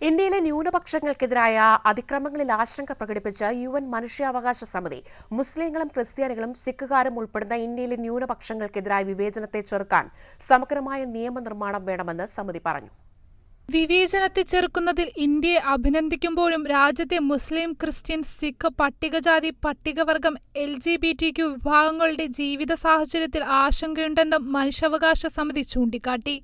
ഇന്ത്യയിലെ ന്യൂനപക്ഷങ്ങൾക്കെതിരായ അതിക്രമങ്ങളിൽ ആശങ്ക പ്രകടിപ്പിച്ച യു എൻ മനുഷ്യാവകാശ സമിതി മുസ്ലിങ്ങളും ക്രിസ്ത്യാനികളും സിഖുകാരും ഉൾപ്പെടുന്ന ഇന്ത്യയിലെ ന്യൂനപക്ഷങ്ങൾക്കെതിരായ വിവേചനത്തെ ചെറുക്കാൻ സമഗ്രമായ നിയമനിർമ്മാണം വേണമെന്ന് സമിതി പറഞ്ഞു. വിവേചനത്തെ ചെറുക്കുന്നതിൽ ഇന്ത്യയെ അഭിനന്ദിക്കുമ്പോഴും രാജ്യത്തെ മുസ്ലിം ക്രിസ്ത്യൻ സിഖ് പട്ടികജാതി പട്ടികവർഗം L G B T Q വിഭാഗങ്ങളുടെ ജീവിത സാഹചര്യത്തിൽ ആശങ്കയുണ്ടെന്നും മനുഷ്യാവകാശ സമിതി ചൂണ്ടിക്കാട്ടി.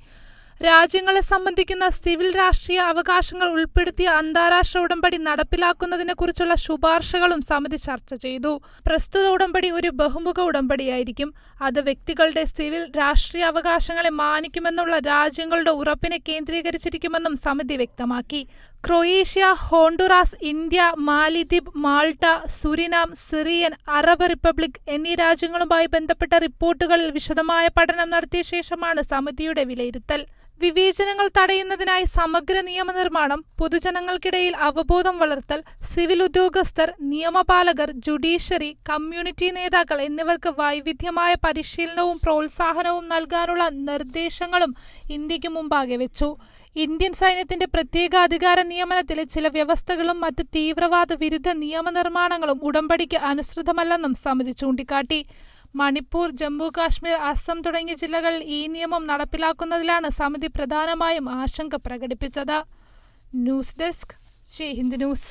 രാജ്യങ്ങളെ സംബന്ധിക്കുന്ന സിവിൽ രാഷ്ട്രീയ അവകാശങ്ങൾ ഉൾപ്പെടുത്തിയ അന്താരാഷ്ട്ര ഉടമ്പടി നടപ്പിലാക്കുന്നതിനെക്കുറിച്ചുള്ള ശുപാർശകളും സമിതി ചർച്ച ചെയ്തു. പ്രസ്തുത ഉടമ്പടി ഒരു ബഹുമുഖ ഉടമ്പടിയായിരിക്കും. അത് വ്യക്തികളുടെ സിവിൽ രാഷ്ട്രീയ അവകാശങ്ങളെ മാനിക്കുമെന്നുള്ള രാജ്യങ്ങളുടെ ഉറപ്പിനെ കേന്ദ്രീകരിച്ചിരിക്കുമെന്നും സമിതി വ്യക്തമാക്കി. ക്രൊയേഷ്യ ഹോണ്ടുറാസ് ഇന്ത്യ മാലിദ്വീപ് Malta Suriname Syrian Arab Republic എന്നീ രാജ്യങ്ങളുമായി ബന്ധപ്പെട്ട റിപ്പോർട്ടുകളിൽ വിശദമായ പഠനം നടത്തിയ ശേഷമാണ് സമിതിയുടെ വിലയിരുത്തൽ. വിവേചനങ്ങൾ തടയുന്നതിനായി സമഗ്ര നിയമനിർമ്മാണം പൊതുജനങ്ങൾക്കിടയിൽ അവബോധം വളർത്തൽ സിവിൽ ഉദ്യോഗസ്ഥർ നിയമപാലകർ ജുഡീഷ്യറി കമ്മ്യൂണിറ്റി നേതാക്കൾ എന്നിവർക്ക് വൈവിധ്യമായ പരിശീലനവും പ്രോത്സാഹനവും നൽകാനുള്ള നിർദ്ദേശങ്ങളും ഇന്ത്യയ്ക്ക് മുമ്പാകെ വെച്ചു. ഇന്ത്യൻ സൈന്യത്തിന്റെ പ്രത്യേക അധികാര നിയമനത്തിലെ ചില വ്യവസ്ഥകളും മറ്റ് തീവ്രവാദ വിരുദ്ധ നിയമനിർമ്മാണങ്ങളും ഉടമ്പടിക്ക് അനുസൃതമല്ലെന്നും സമിതി ചൂണ്ടിക്കാട്ടി. മണിപ്പൂർ ജമ്മു കാശ്മീർ അസം തുടങ്ങിയ ജില്ലകളിൽ ഈ നിയമം നടപ്പിലാക്കുന്നതിലാണ് സമിതി പ്രധാനമായും ആശങ്ക പ്രകടിപ്പിച്ചത്. News desk Jai Hind news.